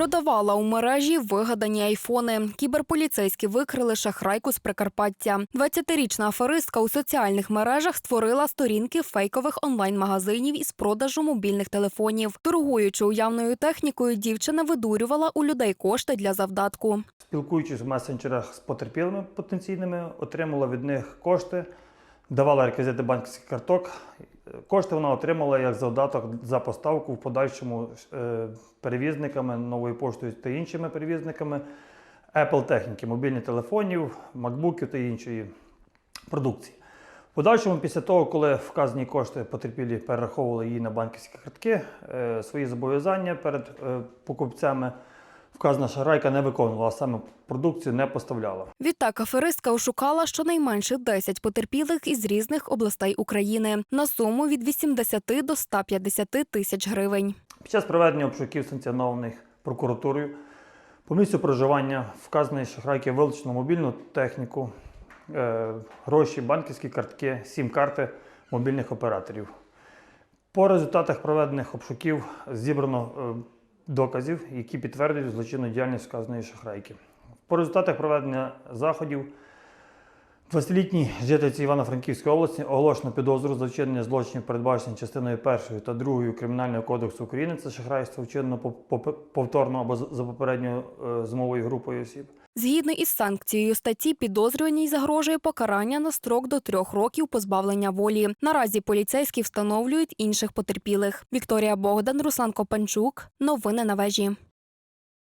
Продавала у мережі вигадані айфони. Кіберполіцейські викрили шахрайку з Прикарпаття. 20-річна аферистка у соціальних мережах створила сторінки фейкових онлайн-магазинів із продажу мобільних телефонів. Торгуючи уявною технікою, дівчина видурювала у людей кошти для завдатку. Спілкуючись в месенджерах з потерпілими потенційними, отримала від них кошти, давала реквізити банківських карток. Кошти вона отримала як завдаток за поставку в подальшому е, перевізниками, новою поштою та іншими перевізниками Apple техніки, мобільних телефонів, макбуків та іншої продукції. В подальшому, після того, коли вказані кошти потерпілі перераховували її на банківські картки, е, свої зобов'язання перед е, покупцями, вказана шарайка не виконувала, а саме продукцію не поставляла. Відтак аферистка ошукала щонайменше 10 потерпілих із різних областей України на суму від 80 до 150 тисяч гривень. Під час проведення обшуків санкціонованих прокуратурою по місцю проживання вказаної шахрайки вилучено мобільну техніку, е, гроші, банківські картки, сім-карти мобільних операторів. По результатах проведених обшуків зібрано е, доказів, які підтверджують злочинну діяльність вказаної шахрайки. По результатах проведення заходів 20-літній жительці Івано-Франківської області оголошено підозру за вчинення злочинів, передбачених частиною 1 та 2 Кримінального кодексу України. Це шахрайство вчинено по- по- повторно або за за попередньою е, змовою групою осіб. Згідно із санкцією статті, підозрюваній загрожує покарання на строк до трьох років позбавлення волі. Наразі поліцейські встановлюють інших потерпілих. Вікторія Богдан, Руслан Копанчук. Новини на вежі.